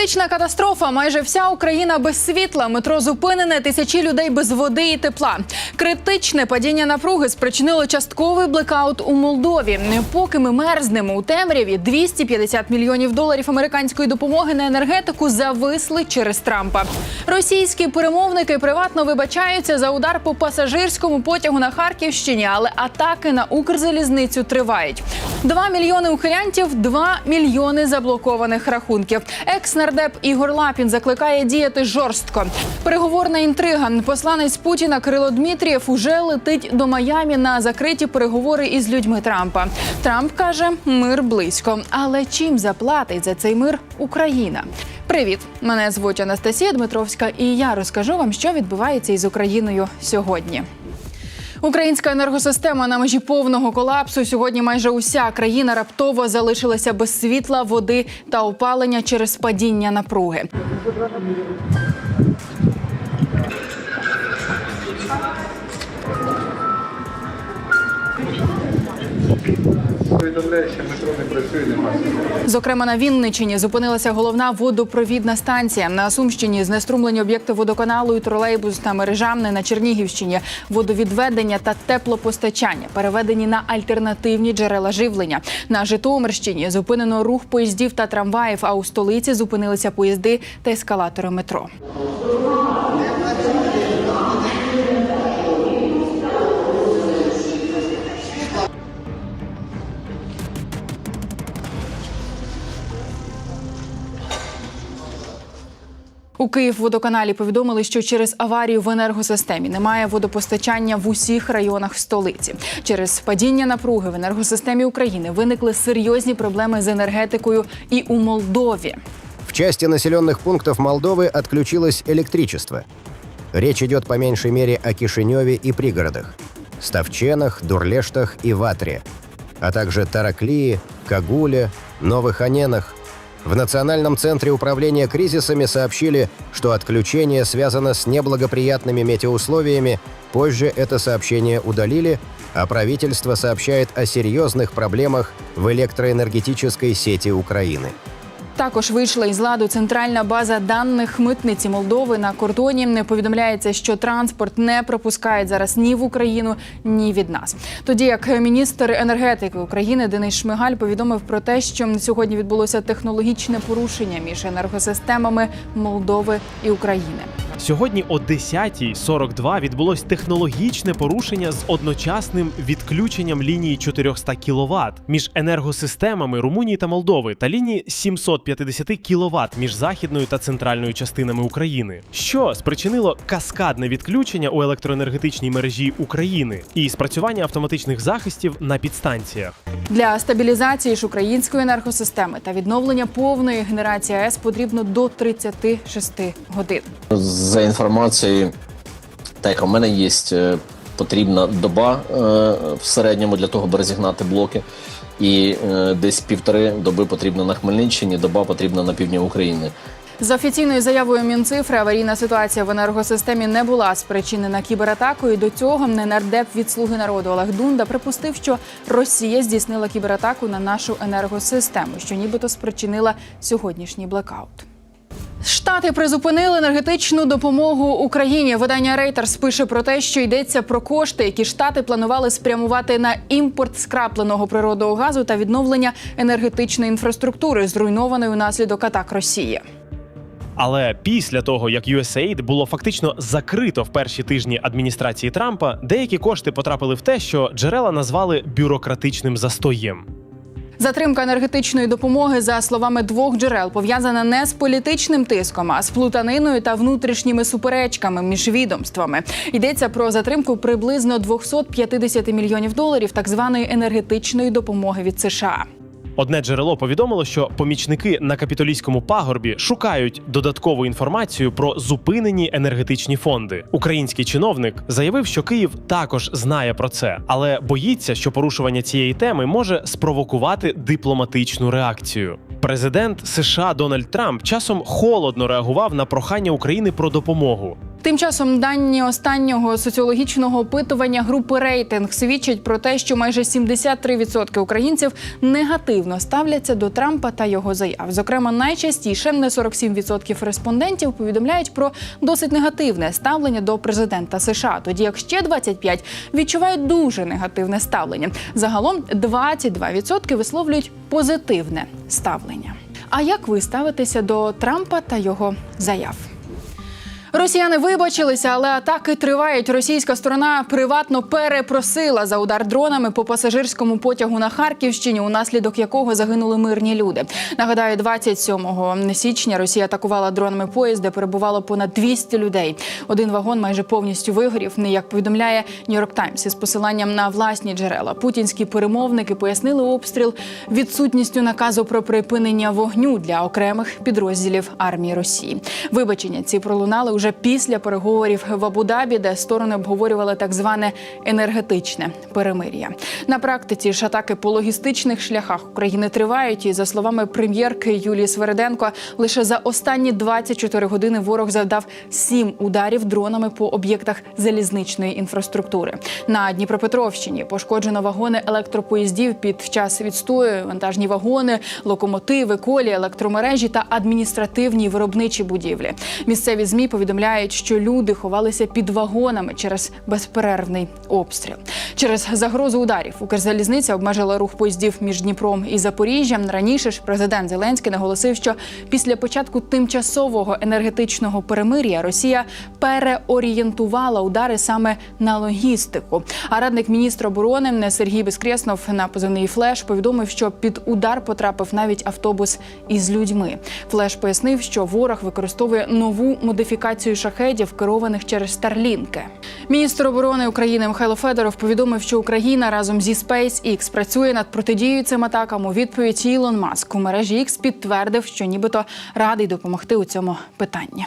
Енергетична катастрофа. Майже вся Україна без світла. Метро зупинене, тисячі людей без води і тепла. Критичне падіння напруги спричинило частковий блекаут у Молдові. Поки ми мерзнемо у темряві, 250 мільйонів доларів американської допомоги на енергетику зависли через Трампа. Російські перемовники приватно вибачаються за удар по пасажирському потягу на Харківщині, але атаки на Укрзалізницю тривають. Два мільйони ухилянтів, два мільйони заблокованих рахунків. Екс-нардеп Ігор Лапін закликає діяти жорстко. Переговорна інтрига. Посланець Путіна Кирило Дмитрієв уже летить до Майамі на закриті переговори із людьми Трампа. Трамп каже, мир близько. Але чим заплатить за цей мир Україна? Привіт, мене звуть Анастасія Дмитровська, і я розкажу вам, що відбувається із Україною сьогодні. Українська енергосистема на межі повного колапсу. Сьогодні майже уся країна раптово залишилася без світла, води та опалення через падіння напруги. Зокрема, на Вінничині зупинилася головна водопровідна станція. На Сумщині знеструмлені об'єкти водоканалу і тролейбус та мережамне на Чернігівщині. Водовідведення та теплопостачання переведені на альтернативні джерела живлення. На Житомирщині зупинено рух поїздів та трамваїв. А у столиці зупинилися поїзди та ескалатори метро. У Київводоканалі повідомили, що через аварію в енергосистемі немає водопостачання в усіх районах столиці. Через падіння напруги в енергосистемі України виникли серйозні проблеми з енергетикою і у Молдові. В части населенных пунктов Молдовы отключилось электричество. Речь идет по меньшей мере о Кишиневе и пригородах, Ставченах, Дурлештах и Ватре, а также Тараклии, Кагуле, Новых Аненах. В Национальном центре управления кризисами сообщили, что отключение связано с неблагоприятными метеоусловиями. Позже это сообщение удалили, а правительство сообщает о серьезных проблемах в электроэнергетической сети Украины. Також вийшла із ладу центральна база даних митниці Молдови на кордоні. Не повідомляється, що транспорт не пропускають зараз ні в Україну, ні від нас. Тоді як міністр енергетики України Денис Шмигаль повідомив про те, що сьогодні відбулося технологічне порушення між енергосистемами Молдови і України. Сьогодні о 10.42 відбулось технологічне порушення з одночасним відключенням лінії 400 кВт між енергосистемами Румунії та Молдови та лінії 750 кВт між західною та центральною частинами України, що спричинило каскадне відключення у електроенергетичній мережі України і спрацювання автоматичних захистів на підстанціях. Для стабілізації ж української енергосистеми та відновлення повної генерації АЕС потрібно до 36 годин. За інформацією, так у мене є, е, потрібна доба е, в середньому для того, аби розігнати блоки. І е, десь півтори доби потрібно на Хмельниччині, доба потрібна на півдні України. За офіційною заявою Мінцифри, аварійна ситуація в енергосистемі не була спричинена кібератакою. До цього нардеп від слуги народу Олег Дунда припустив, що Росія здійснила кібератаку на нашу енергосистему, що нібито спричинила сьогоднішній блекаут. Штати призупинили енергетичну допомогу Україні. Видання Reuters пише про те, що йдеться про кошти, які штати планували спрямувати на імпорт скрапленого природного газу та відновлення енергетичної інфраструктури, зруйнованої внаслідок атак Росії. Але після того, як USAID було фактично закрито в перші тижні адміністрації Трампа, деякі кошти потрапили в те, що джерела назвали бюрократичним застоєм. Затримка енергетичної допомоги, за словами двох джерел, пов'язана не з політичним тиском, а з плутаниною та внутрішніми суперечками між відомствами. Йдеться про затримку приблизно 250 мільйонів доларів так званої енергетичної допомоги від США. Одне джерело повідомило, що помічники на капітолійському пагорбі шукають додаткову інформацію про зупинені енергетичні фонди. Український чиновник заявив, що Київ також знає про це, але боїться, що порушування цієї теми може спровокувати дипломатичну реакцію. Президент США Дональд Трамп часом холодно реагував на прохання України про допомогу. Тим часом дані останнього соціологічного опитування групи рейтинг свідчать про те, що майже 73% українців негативно ставляться до Трампа та його заяв. Зокрема, найчастіше не 47% респондентів повідомляють про досить негативне ставлення до президента США. Тоді як ще 25% відчувають дуже негативне ставлення. Загалом 22% висловлюють позитивне ставлення. А як ви ставитеся до Трампа та його заяв? Росіяни вибачилися, але атаки тривають. Російська сторона приватно перепросила за удар дронами по пасажирському потягу на Харківщині, унаслідок якого загинули мирні люди. Нагадаю, 27 січня Росія атакувала дронами поїзд, де перебувало понад 200 людей. Один вагон майже повністю вигорів. Як повідомляє Нью-Йорк Таймс із посиланням на власні джерела. Путінські перемовники пояснили обстріл відсутністю наказу про припинення вогню для окремих підрозділів армії Росії. Вибачення ці пролунали уже після переговорів в Абу-Дабі, де сторони обговорювали так зване енергетичне перемир'я. На практиці ж атаки по логістичних шляхах України тривають. І за словами прем'єрки Юлії Свереденко, лише за останні 24 години ворог завдав сім ударів дронами по об'єктах залізничної інфраструктури. На Дніпропетровщині пошкоджено вагони електропоїздів під час відстою, вантажні вагони, локомотиви, колі, електромережі та адміністративні виробничі будівлі. Місцеві змі повідомляють, що люди ховалися під вагонами через безперервний обстріл. Через загрозу ударів Укрзалізниця обмежила рух поїздів між Дніпром і Запоріжжям. Раніше ж президент Зеленський наголосив, що після початку тимчасового енергетичного перемир'я Росія переорієнтувала удари саме на логістику. А радник міністра оборони Сергій Безкреснов на позивний флеш повідомив, що під удар потрапив навіть автобус із людьми. Флеш пояснив, що ворог використовує нову модифікацію шахедів, керованих через старлінки. Міністр оборони України Михайло Федоров повідомив, що Україна разом зі SpaceX працює над протидією цим атакам. У відповідь Ілон Маск у мережі X підтвердив, що нібито радий допомогти у цьому питанні.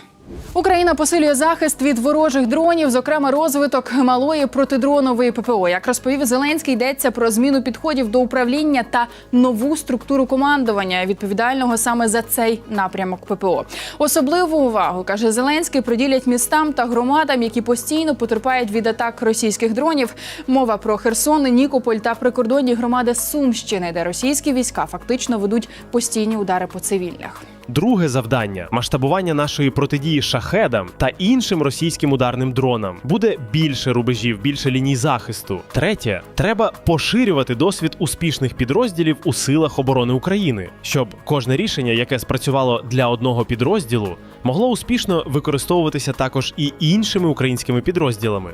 Україна посилює захист від ворожих дронів, зокрема розвиток малої протидронової ППО. Як розповів Зеленський, йдеться про зміну підходів до управління та нову структуру командування, відповідального саме за цей напрямок ППО. Особливу увагу каже Зеленський, приділять містам та громадам, які постійно потерпають від атак російських дронів. Мова про Херсон, Нікополь та прикордонні громади Сумщини, де російські війська фактично ведуть постійні удари по цивільних. Друге завдання масштабування нашої протидії шахедам та іншим російським ударним дронам. Буде більше рубежів, більше ліній захисту. Третє треба поширювати досвід успішних підрозділів у силах оборони України, щоб кожне рішення, яке спрацювало для одного підрозділу, могло успішно використовуватися також і іншими українськими підрозділами.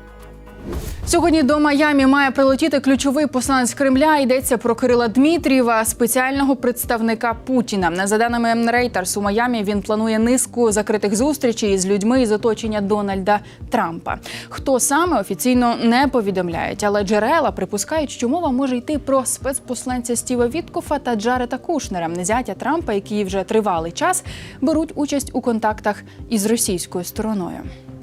Сьогодні до Майамі має прилетіти ключовий посланець Кремля. Йдеться про Кирила Дмитрієва, спеціального представника Путіна. За даними Reuters, у Майамі він планує низку закритих зустрічей з людьми із оточення Дональда Трампа. Хто саме офіційно не повідомляють, але джерела припускають, що мова може йти про спецпосланця Стіва Віткофа та Джарета Кушнера, зятя Трампа, які вже тривалий час беруть участь у контактах із російською стороною.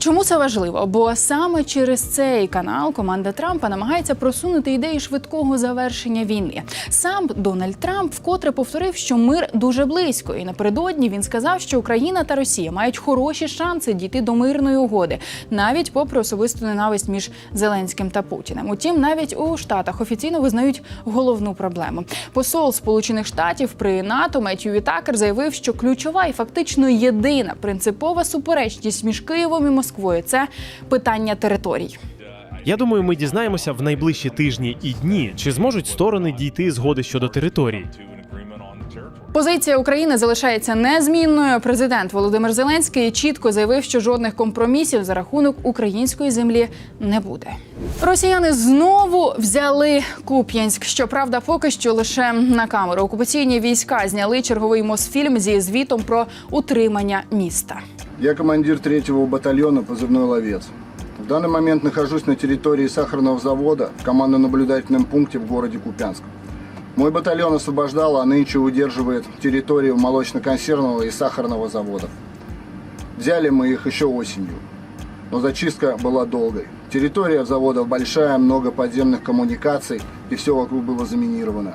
Чому це важливо? Бо саме через цей канал команда Трампа намагається просунути ідеї швидкого завершення війни. Сам Дональд Трамп вкотре повторив, що мир дуже близько, і напередодні він сказав, що Україна та Росія мають хороші шанси дійти до мирної угоди, навіть попри особисту ненависть між Зеленським та Путіним. Утім, навіть у Штатах офіційно визнають головну проблему. Посол Сполучених Штатів при НАТО Меттью Вітакер заявив, що ключова і фактично єдина принципова суперечність між Києвом і Москвою це питання територій. Я думаю, ми дізнаємося в найближчі тижні і дні, чи зможуть сторони дійти згоди щодо територій. Позиція України залишається незмінною. Президент Володимир Зеленський чітко заявив, що жодних компромісів за рахунок української землі не буде. Росіяни знову взяли Куп'янськ. Щоправда, поки що лише на камеру. Окупаційні війська зняли черговий Мосфільм зі звітом про утримання міста. Я командир третьего батальона позывной «Ловец». В данный момент нахожусь на территории сахарного завода в командно-наблюдательном пункте в городе Купянск. Мой батальон освобождал, а нынче удерживает территорию молочно-консервного и сахарного заводов. Взяли мы их еще осенью, но зачистка была долгой. Территория заводов большая, много подземных коммуникаций, и все вокруг было заминировано.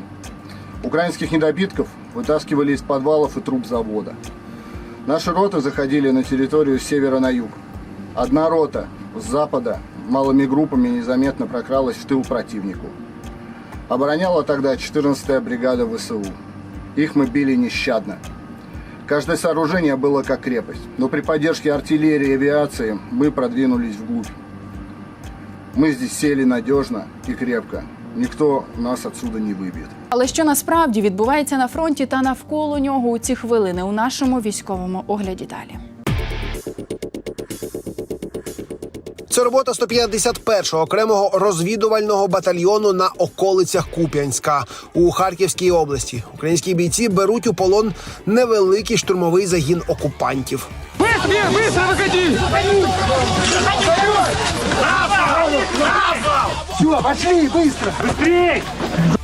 Украинских недобитков вытаскивали из подвалов и труб завода. Наши роты заходили на территорию с севера на юг. Одна рота с запада малыми группами незаметно прокралась в тыл противнику. Обороняла тогда 14-я бригада ВСУ. Их мы били нещадно. Каждое сооружение было как крепость, но при поддержке артиллерии и авиации мы продвинулись вглубь. Мы здесь сели надежно и крепко. Никто нас отсюда не выбьет. Але що насправді відбувається на фронті та навколо нього у ці хвилини у нашому військовому огляді далі. Це робота 151-го окремого розвідувального батальйону на околицях Куп'янська у Харківській області. Українські бійці беруть у полон невеликий штурмовий загін окупантів.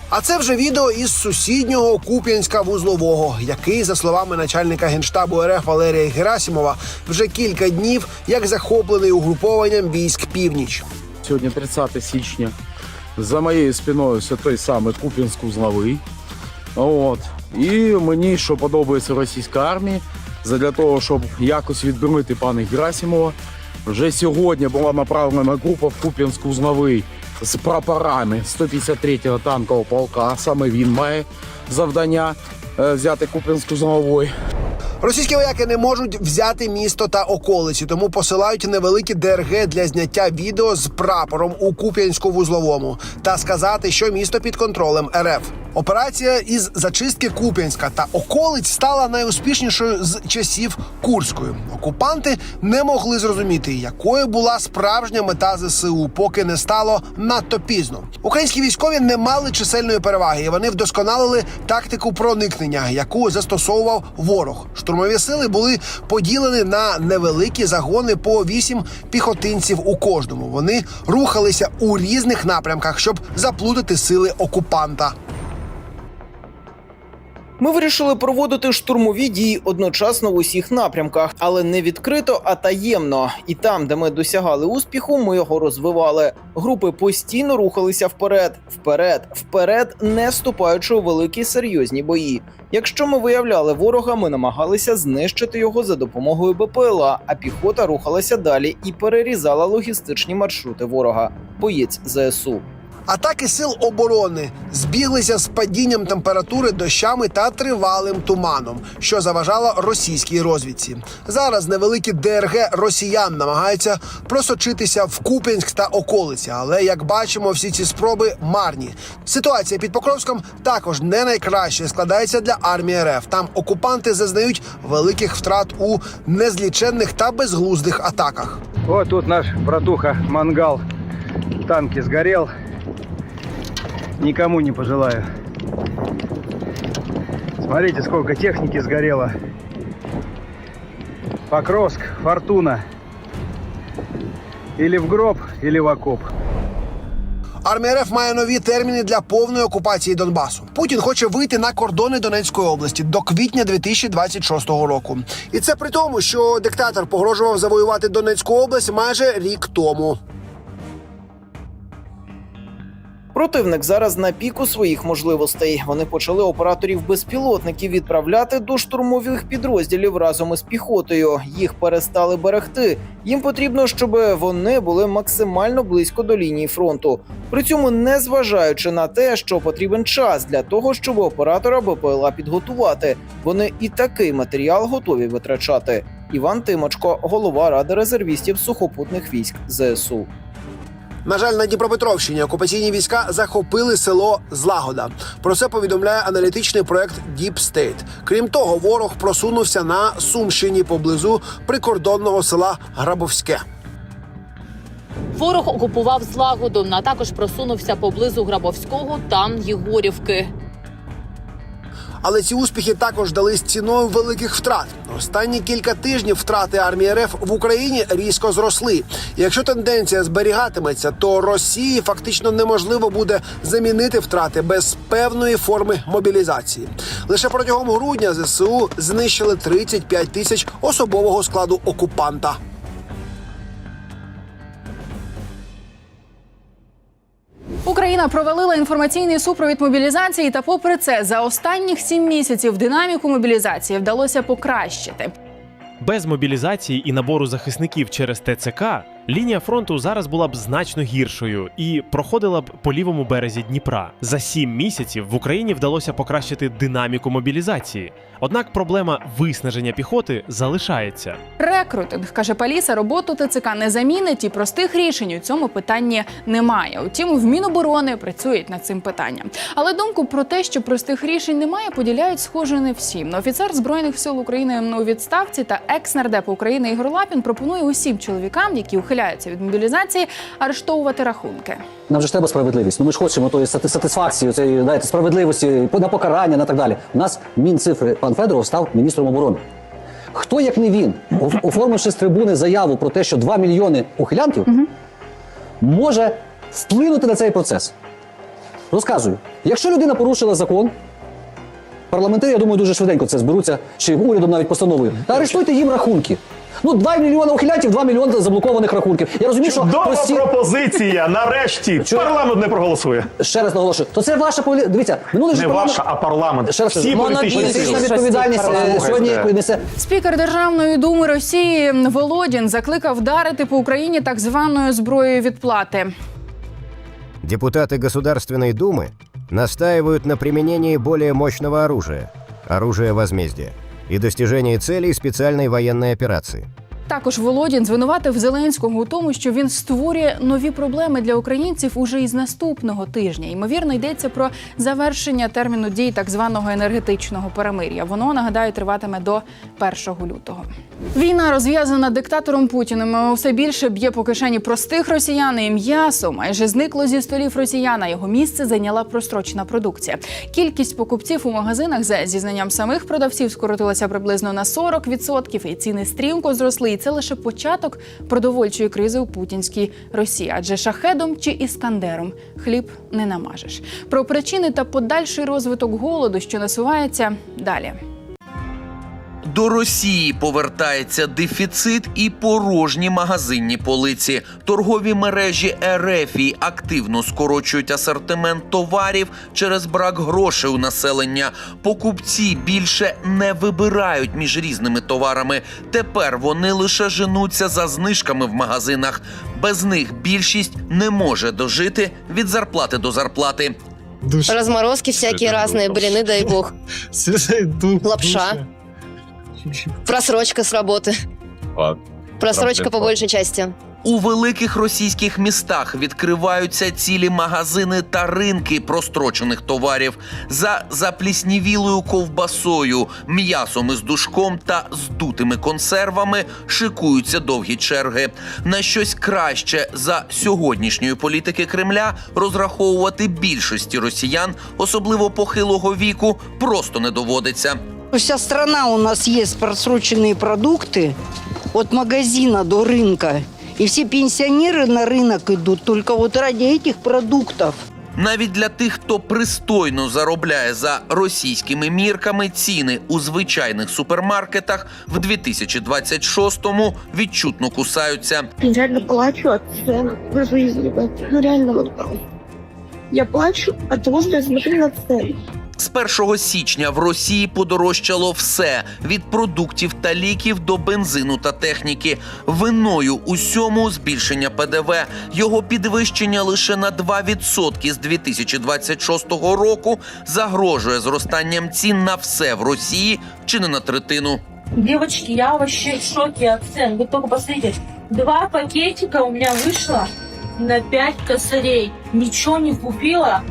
А це вже відео із сусіднього Куп'янська вузлового, який, за словами начальника генштабу РФ Валерія Герасимова, вже кілька днів як захоплений угрупованням військ північ. Сьогодні 30 січня. За моєю спиною це той самий Куп'янськ-Узловий. От. І мені, що подобається російська армія, для того, щоб якось відбивити пана Герасимова, вже сьогодні була направлена група в Куп'янськ-Узловий з прапорами 153-го танкового полка. Саме він має завдання е, взяти Куп'янськ-Узловий. Російські вояки не можуть взяти місто та околиці, тому посилають невеликі ДРГ для зняття відео з прапором у Куп'янську вузловому та сказати, що місто під контролем РФ. Операція із зачистки Куп'янська та околиць стала найуспішнішою з часів Курської. Окупанти не могли зрозуміти, якою була справжня мета ЗСУ, поки не стало надто пізно. Українські військові не мали чисельної переваги, і вони вдосконалили тактику проникнення, яку застосовував ворог. Штурмові сили були поділені на невеликі загони по вісім піхотинців у кожному. Вони рухалися у різних напрямках, щоб заплутати сили окупанта. Ми вирішили проводити штурмові дії одночасно в усіх напрямках, але не відкрито, а таємно. І там, де ми досягали успіху, ми його розвивали. Групи постійно рухалися вперед, вперед, вперед, не вступаючи у великі серйозні бої. Якщо ми виявляли ворога, ми намагалися знищити його за допомогою БПЛА, а піхота рухалася далі і перерізала логістичні маршрути ворога. Боєць ЗСУ. Атаки сил оборони збіглися з падінням температури, дощами та тривалим туманом, що заважало російській розвідці. Зараз невеликі ДРГ росіян намагаються просочитися в Куп'янськ та околиці, але як бачимо, всі ці спроби марні. Ситуація під Покровськом також не найкраще складається для армії РФ. Там окупанти зазнають великих втрат у незліченних та безглуздих атаках. Вот тут наш братуха Мангал. Танки сгорел. Никому не пожелаю. Смотрите, сколько техники сгорело. Покровск, Фортуна. Или в гроб, или в окоп. Армія РФ має нові терміни для повної окупації Донбасу. Путін хоче вийти на кордони Донецької області до квітня 2026 року. І це при тому, що диктатор погрожував завоювати Донецьку область майже рік тому. Противник зараз на піку своїх можливостей. Вони почали операторів безпілотників відправляти до штурмових підрозділів разом із піхотою. Їх перестали берегти. Їм потрібно, щоб вони були максимально близько до лінії фронту. При цьому не зважаючи на те, що потрібен час для того, щоб оператора БПЛА підготувати. Вони і такий матеріал готові витрачати. Іван Тимочко, голова ради резервістів сухопутних військ ЗСУ. На жаль, на Дніпропетровщині окупаційні війська захопили село Злагода. Про це повідомляє аналітичний проект Deep State. Крім того, ворог просунувся на Сумщині поблизу прикордонного села Грабовське. Ворог окупував злагоду, а також просунувся поблизу Грабовського та Єгорівки. Але ці успіхи також дались ціною великих втрат. Останні кілька тижнів втрати армії РФ в Україні різко зросли. Якщо тенденція зберігатиметься, то Росії фактично неможливо буде замінити втрати без певної форми мобілізації. Лише протягом грудня ЗСУ знищили 35 тисяч особового складу окупанта. Україна провалила інформаційний супровід мобілізації, та попри це, за останніх сім місяців динаміку мобілізації вдалося покращити. Без мобілізації і набору захисників через ТЦК лінія фронту зараз була б значно гіршою і проходила б по лівому березі Дніпра. За сім місяців в Україні вдалося покращити динаміку мобілізації. Однак проблема виснаження піхоти залишається. Рекрутинг каже Паліса, роботу ТЦК не замінить і простих рішень у цьому питанні немає. Утім, в Міноборони працюють над цим питанням. Але думку про те, що простих рішень немає, поділяють схоже не всі. Офіцер збройних сил України у відставці та екс-нардеп України Ігор Лапін пропонує усім чоловікам, які ухиляються від мобілізації, арештовувати рахунки. Нам же ж треба справедливість. Ну ми ж хочемо тої сати- сатисфакції, цієї знаєте, справедливості на покарання, на так далі. У нас мінцифри пан Федоров став міністром оборони. Хто, як не він, оформивши з трибуни заяву про те, що 2 мільйони ухилянтів, може вплинути на цей процес? Розказую, якщо людина порушила закон, парламентарі, я думаю, дуже швиденько це зберуться, чи урядом навіть постановою. Та арештуйте їм рахунки. Ну, 2 мільйони ухилянтів, 2 мільйони заблокованих рахунків. Я розумію, що Чудова прості... пропозиція. Нарешті Чого? парламент не проголосує. Ще раз наголошую, то це ваша полі... Дивіться, минулий ж Не парламент... ваша, а парламент. Ще раз Всі політичні політична відповідальність е, сьогодні несе Спікер Державної думи Росії Володін закликав вдарити по Україні так званою зброєю відплати. Депутаты Государственной Думы настаивают на применении более мощного оружия – оружия возмездия и достижении целей специальной военной операции. Також Володін звинуватив Зеленського у тому, що він створює нові проблеми для українців уже із наступного тижня. Ймовірно, йдеться про завершення терміну дій так званого енергетичного перемир'я. Воно нагадаю триватиме до 1 лютого. Війна розв'язана диктатором Путіним. Усе більше б'є по кишені простих росіян і м'ясо майже зникло зі столів росіяна. Його місце зайняла прострочена продукція. Кількість покупців у магазинах за зізнанням самих продавців скоротилася приблизно на 40%, і ціни стрімко зросли. Це лише початок продовольчої кризи у путінській Росії. Адже шахедом чи іскандером хліб не намажеш. Про причини та подальший розвиток голоду, що насувається далі. До Росії повертається дефіцит і порожні магазинні полиці. Торгові мережі Ерефії активно скорочують асортимент товарів через брак грошей у населення. Покупці більше не вибирають між різними товарами. Тепер вони лише женуться за знижками в магазинах. Без них більшість не може дожити від зарплати до зарплати. Разморозки всякие разные, блины, дай бог. Лапша. Просрочка с работы. Просрочка по большей части. У великих російських містах відкриваються цілі магазини та ринки прострочених товарів за запліснівілою ковбасою, м'ясом із душком та здутими консервами шикуються довгі черги. На щось краще за сьогоднішньої політики Кремля розраховувати більшості росіян, особливо похилого віку, просто не доводиться. Вся страна у нас есть просроченные продукты от магазина до рынка. И все пенсионеры на рынок идут только вот ради этих продуктов. Навіть для тих, хто пристойно заробляє за російськими мірками, ціни у звичайних супермаркетах в 2026-му відчутно кусаються. Я реально плачу от цен в жизни. Ну реально вот. Я плачу от того, что я смотрю на цены. З 1 січня в Росії подорожчало все від продуктів та ліків до бензину та техніки. Виною усьому збільшення ПДВ. Його підвищення лише на 2% з 2026 року загрожує зростанням цін на все в Росії чи не на третину. Девочки, я вообще в шоке от цен. Вы только посмотрите. Два пакетика у меня вышло на 5 косарей. Ничего не купила.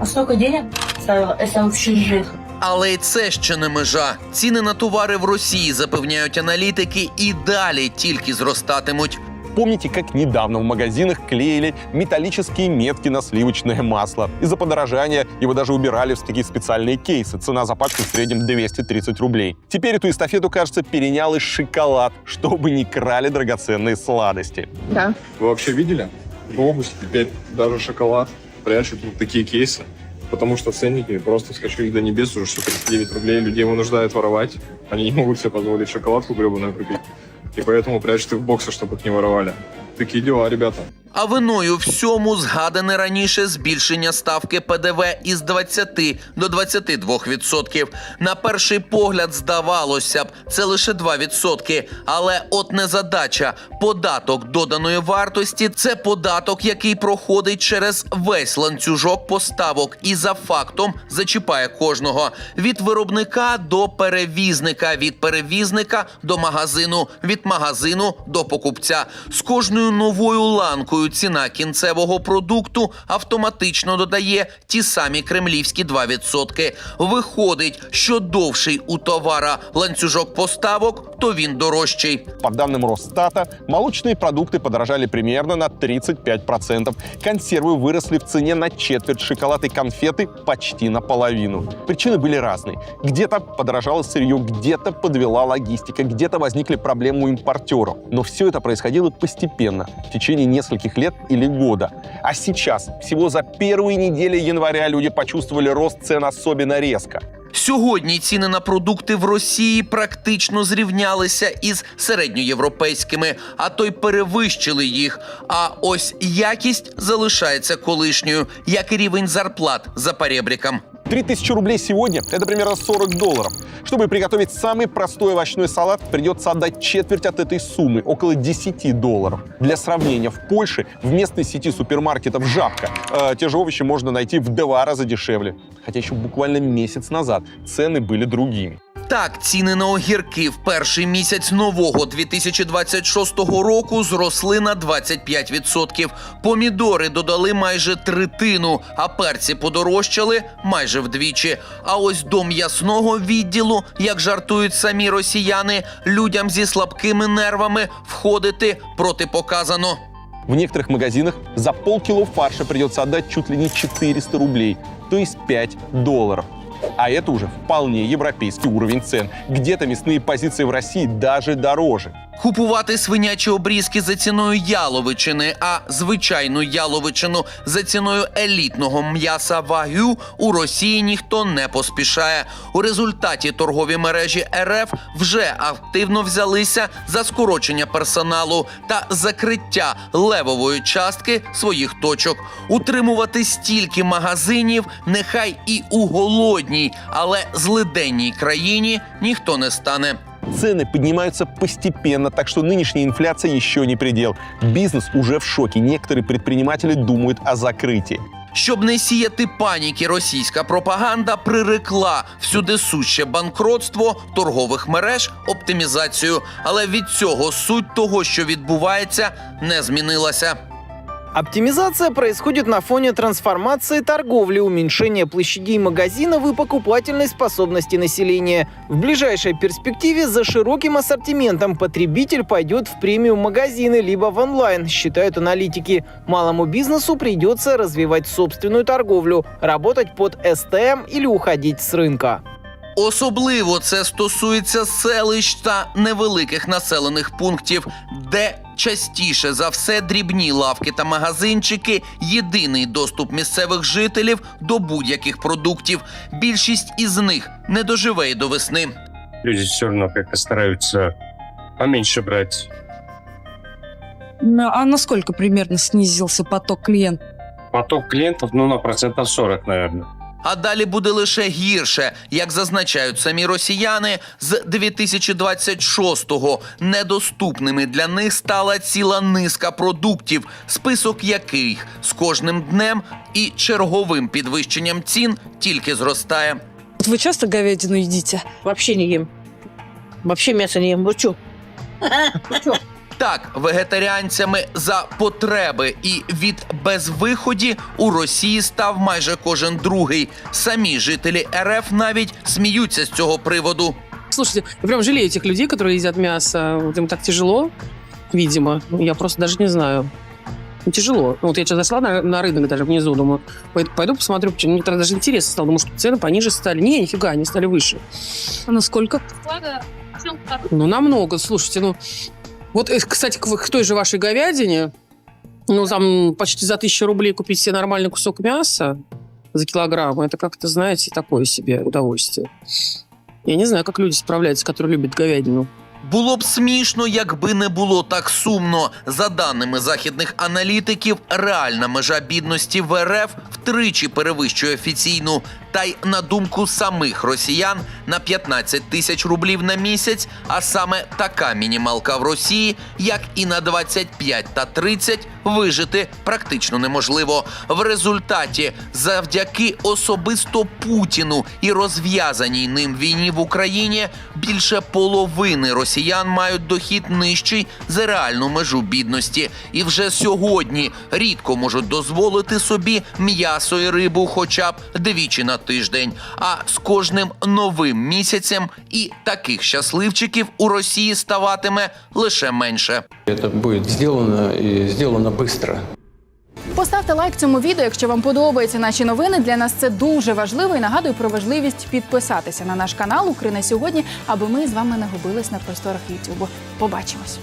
А сколько денег ставила? Это вообще жесть. Але й це ще не межа. Ціни на товари в Росії запевняють аналітики і далі тільки зростатимуть. Помните, как недавно в магазинах клеили металлические метки на сливочное масло? Из-за подорожания его даже убирали в такие специальные кейсы. Цена за пачку в среднем 230 рублей. Теперь эту эстафету, кажется, перенял и шоколад, чтобы не крали драгоценные сладости. Да. Вы вообще видели? В области теперь даже шоколад прячут в такие кейсы. Потому что ценники просто вскочили до небес уже, что 39 рублей людей вынуждают воровать. Они не могут себе позволить шоколадку гребаную купить. И поэтому прячут их в боксы, чтобы их не воровали. Такі діла, ребята. А виною всьому згадане раніше збільшення ставки ПДВ із 20 до 22%. На перший погляд здавалося б, це лише 2%. Але от незадача. Податок доданої вартості це податок, який проходить через весь ланцюжок поставок і за фактом зачіпає кожного від виробника до перевізника, від перевізника до магазину, від магазину до покупця. З кожною новою ланкою ціна кінцевого продукту автоматично додає ті самі кремлівські 2%. Виходить, що довший у товара ланцюжок поставок, то він дорожчий. По данным Росстата, молочные продукты подорожали примерно на 35%. Консервы выросли в цене на четверть, шоколад и конфеты почти наполовину. Причины были разные. Где-то подорожало сырье, где-то подвела логистика, где-то возникли проблемы у импортеров. Но все это происходило постепенно, в течение нескольких лет или года. А сейчас, всего за первые недели января, люди почувствовали рост цен особенно резко. Сьогодні ціни на продукти в Росії практично зрівнялися із середньоєвропейськими, а то й перевищили їх. А ось якість залишається колишньою, як і рівень зарплат за перебріком. 3000 рублей сегодня – это примерно 40 долларов. Чтобы приготовить самый простой овощной салат, придется отдать четверть от этой суммы, около 10 долларов. Для сравнения, в Польше в местной сети супермаркетов «Жабка» э, те же овощи можно найти в два раза дешевле. Хотя еще буквально месяц назад цены были другими. Так, ціни на огірки в перший місяць нового 2026 року зросли на 25%. Помідори додали майже третину, а перці подорожчали майже вдвічі. А ось до м'ясного відділу, як жартують самі росіяни, людям зі слабкими нервами входити протипоказано. В некоторых магазинах за полкило фарша придется отдать чуть ли не 400 рублей, то есть 5 долларов. А это уже вполне европейский уровень цен. Где-то мясные позиции в России даже дороже. Купувати свинячі обрізки за ціною яловичини, а звичайну яловичину за ціною елітного м'яса вагю у Росії ніхто не поспішає. У результаті торгові мережі РФ вже активно взялися за скорочення персоналу та закриття левової частки своїх точок. Утримувати стільки магазинів, нехай і у голодній, але злиденній країні ніхто не стане. Цены поднимаются постепенно, так что нынешняя инфляция еще не предел. Бизнес уже в шоке. Некоторые предприниматели думают о закрытии. Щоб не сіяти паніки, російська пропаганда прирекла всюди суще банкротство торгових мереж, оптимізацію. Але від цього суть того, що відбувається, не змінилася. Оптимизация происходит на фоне трансформации торговли, уменьшения площадей магазинов и покупательной способности населения. В ближайшей перспективе за широким ассортиментом потребитель пойдет в премиум-магазины либо в онлайн, считают аналитики. Малому бизнесу придется развивать собственную торговлю, работать под СТМ или уходить с рынка. Особливо це стосується селищ та невеликих населених пунктів, де частіше за все дрібні лавки та магазинчики єдиний доступ місцевих жителів до будь-яких продуктів. Більшість із них не доживе й до весни. Люди все равно как-то стараются поменьше брать. А насколько примерно снизился поток клиентов? Поток клиентов, ну, на процентов 40, наверное. А далі буде лише гірше, як зазначають самі росіяни, з 2026-го недоступними для них стала ціла низка продуктів, список яких з кожним днем і черговим підвищенням цін тільки зростає. Вы часто говядину едите? Вообще не ем. Вообще мясо не ем. Вы что? Так, вегетаріанцями за потреби і від безвиході у Росії став майже кожен другий. Самі жителі РФ навіть сміються з цього приводу. Слушайте, я прям жалею этих людей, которые едят мясо. Вот им так тяжело, видимо. Ну, Я просто даже не знаю. Ну, Тяжело. Ну, Вот я сейчас зашла на, на рынок даже внизу, думаю, пойду, пойду посмотрю, почему. Мне тогда даже интересно стало. Думаю, что цены пониже стали. Не, нифига, они стали выше. А насколько? Ну, намного. Слушайте, ну... Вот, э, кстати, к, к той же вашей говядине, ну, там почти за тысячу рублей купить себе нормальный кусок мяса за килограмм, это как-то, знаете, такое себе удовольствие. Я не знаю, как люди справляются, которые любят говядину. Було б смішно, якби не було так сумно. За даними західних аналітиків, реальна межа бідності в РФ втричі перевищує офіційну. Та й на думку самих росіян на 15 тисяч рублів на місяць, а саме така мінімалка в Росії, як і на 25 та 30, вижити практично неможливо. В результаті, завдяки особисто Путіну і розв'язаній ним війні в Україні, більше половини росіян мають дохід нижчий за реальну межу бідності, і вже сьогодні рідко можуть дозволити собі м'ясо і рибу, хоча б двічі на тиждень. А з кожним новим місяцем і таких щасливчиків у Росії ставатиме лише менше. Это будет сделано и сделано быстро. Поставте лайк цьому відео, якщо вам подобаються наші новини. Для нас це дуже важливо і нагадую про важливість підписатися на наш канал Україна сьогодні, аби ми з вами не губились на просторах Ютубу. Побачимось.